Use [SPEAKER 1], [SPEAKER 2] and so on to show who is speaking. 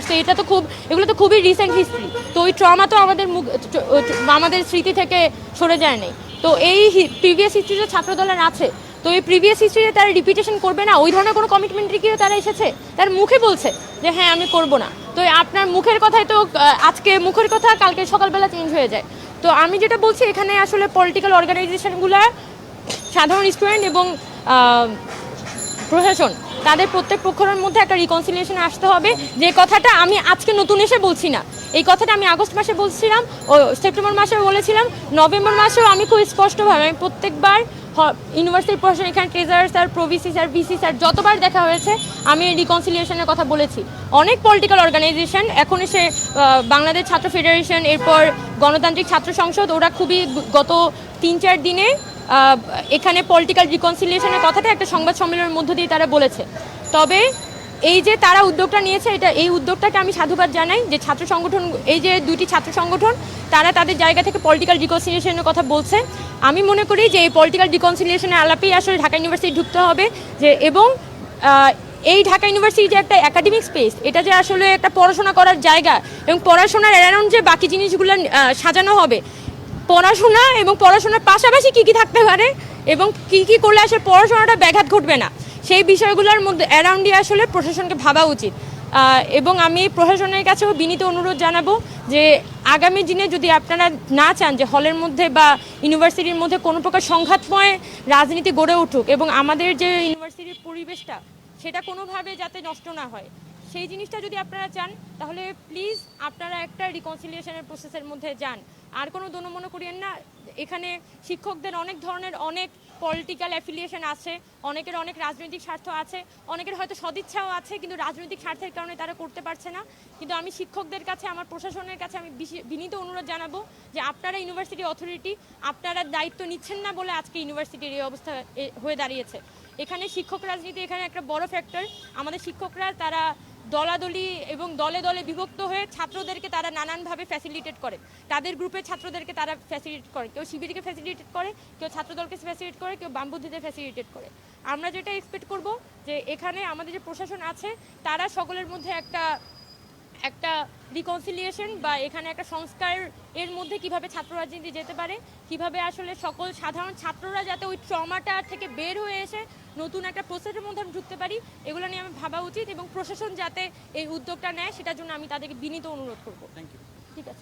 [SPEAKER 1] আসছে এটা তো খুব, এগুলো তো খুবই রিসেন্ট হিস্ট্রি তো ওই ট্রমা তো আমাদের মুখ আমাদের স্মৃতি থেকে সরে যায় নাই। তো এই প্রিভিয়াস হিস্ট্রিতে ছাত্রদলের আছে। তো এই প্রিভিয়াস হিস্ট্রিতে তারা রিপিটেশন করবে না? ওই ধরনের কোনো কমিটমেন্ট রেখেও তারা এসেছে? তার মুখে বলছে যে হ্যাঁ আমি করব না। তো আপনার মুখের কথাই তো আজকে মুখের কথা, কালকে সকালবেলা চেঞ্জ হয়ে যায়। তো আমি যেটা বলছি, এখানে আসলে পলিটিক্যাল অর্গানাইজেশনগুলো সাধারণ স্টুডেন্ট এবং প্রশাসন তাদের প্রত্যেক পক্ষের মধ্যে একটা রিকনসিলিয়েশন আসতে হবে। যে কথাটা আমি আজকে নতুন এসে বলছি না। এই কথাটা আমি আগস্ট মাসে বলছিলাম, ও সেপ্টেম্বর মাসে বলেছিলাম, নভেম্বর মাসেও আমি খুব স্পষ্টভাবে আমি প্রত্যেকবার ইউনিভার্সিটি প্রশাসন, এখানে treasurer sir pro VC sir VC sir যতবার দেখা হয়েছে, আমি রিকনসিলিয়েশনের কথা বলেছি। অনেক পলিটিক্যাল অর্গানাইজেশন এখন এসে বাংলাদেশ ছাত্র ফেডারেশন এরপর গণতান্ত্রিক ছাত্র সংসদ, ওরা খুবই গত তিন চার দিনে এখানে পলিটিক্যাল রিকনসিলিয়েশনের কথাটা একটা সংবাদ সম্মেলনের মধ্য দিয়ে তারা বলেছে। তবে এই যে তারা উদ্যোগটা নিয়েছে, এটা এই উদ্যোগটাকে আমি সাধুবাদ জানাই যে ছাত্র সংগঠন, এই যে দুটি ছাত্র সংগঠন, তারা তাদের জায়গা থেকে পলিটিক্যাল রিকনসিলিয়েশনের কথা বলছে। আমি মনে করি যে এই পলিটিক্যাল রিকনসিলিয়েশনের আলাপেই আসলে ঢাকা ইউনিভার্সিটি ঢুকতে হবে যে এবং এই ঢাকা ইউনিভার্সিটি যে একটা একাডেমিক স্পেস এটা যে আসলে একটা পড়াশোনা করার জায়গা এবং পড়াশোনার অ্যারাউন্ড যে বাকি জিনিসগুলো সাজানো হবে পড়াশোনা এবং পড়াশোনার পাশাপাশি কি কি থাকতে পারে এবং কি কি করলে আসলে পড়াশোনাটা ব্যাঘাত ঘটবে না? সেই বিষয়গুলোর মধ্যে অ্যারাউন্ডে আসলে প্রশাসনকে ভাবা উচিত। এবং আমি প্রশাসনের কাছেও বিনীত অনুরোধ জানাব যে আগামী দিনে যদি আপনারা না চান যে হলের মধ্যে বা ইউনিভার্সিটির মধ্যে কোনো প্রকার সংঘাতময় রাজনীতি গড়ে উঠুক এবং আমাদের যে ইউনিভার্সিটির পরিবেশটা সেটা কোনোভাবে যাতে নষ্ট না হয়, সেই জিনিসটা যদি আপনারা চান, তাহলে প্লিজ আপনারা একটা রিকনসিলিয়েশনের প্রসেসের মধ্যে যান। আর কোনো দোনো মনে করিয়েন না। এখানে শিক্ষকদের অনেক ধরনের অনেক পলিটিক্যাল অ্যাফিলিয়েশন আছে, অনেকের অনেক রাজনৈতিক স্বার্থ আছে, অনেকের হয়তো সদিচ্ছাও আছে, কিন্তু রাজনৈতিক স্বার্থের কারণে তারা করতে পারছে না। কিন্তু আমি শিক্ষকদের কাছে, আমার প্রশাসনের কাছে আমি বিনীত অনুরোধ জানাব যে আপনারা ইউনিভার্সিটি অথরিটি আপনারা দায়িত্ব নিচ্ছেন না বলে আজকে ইউনিভার্সিটির এই অবস্থা হয়ে দাঁড়িয়েছে। এখানে শিক্ষক রাজনীতি এখানে একটা বড় ফ্যাক্টর আমাদের শিক্ষকরা, তারা দলাদলি এবং দলে দলে বিভক্ত হয়ে ছাত্রদেরকে তারা নানানভাবে ফ্যাসিলিটেট করে। তাদের গ্রুপের ছাত্রদেরকে তারা ফ্যাসিলিটেট করে। কেউ শিবিরকে ফ্যাসিলিটেট করে, কেউ ছাত্রদলকে ফ্যাসিলিটেট করে, কেউ বামবুদ্ধিতে ফ্যাসিলিটেট করে। আমরা যেটা এক্সপেক্ট করব যে এখানে আমাদের যে প্রশাসন আছে, তারা সকলের মধ্যে একটা একটা রিকনসিলিয়েশন বা এখানে একটা সংস্কার এর মধ্যে কীভাবে ছাত্র রাজনীতি যেতে পারে কীভাবে আসলে সকল সাধারণ ছাত্ররা যাতে ওই ট্রমাটা থেকে বের হয়ে এসে নতুন একটা প্রসেসের মধ্যে আমি ঢুকতে পারি এগুলো নিয়ে আমি ভাবা উচিত এবং প্রশাসন যাতে এই উদ্যোগটা নেয় সেটার জন্য আমি তাদেরকে বিনীত অনুরোধ করব। ঠিক আছে।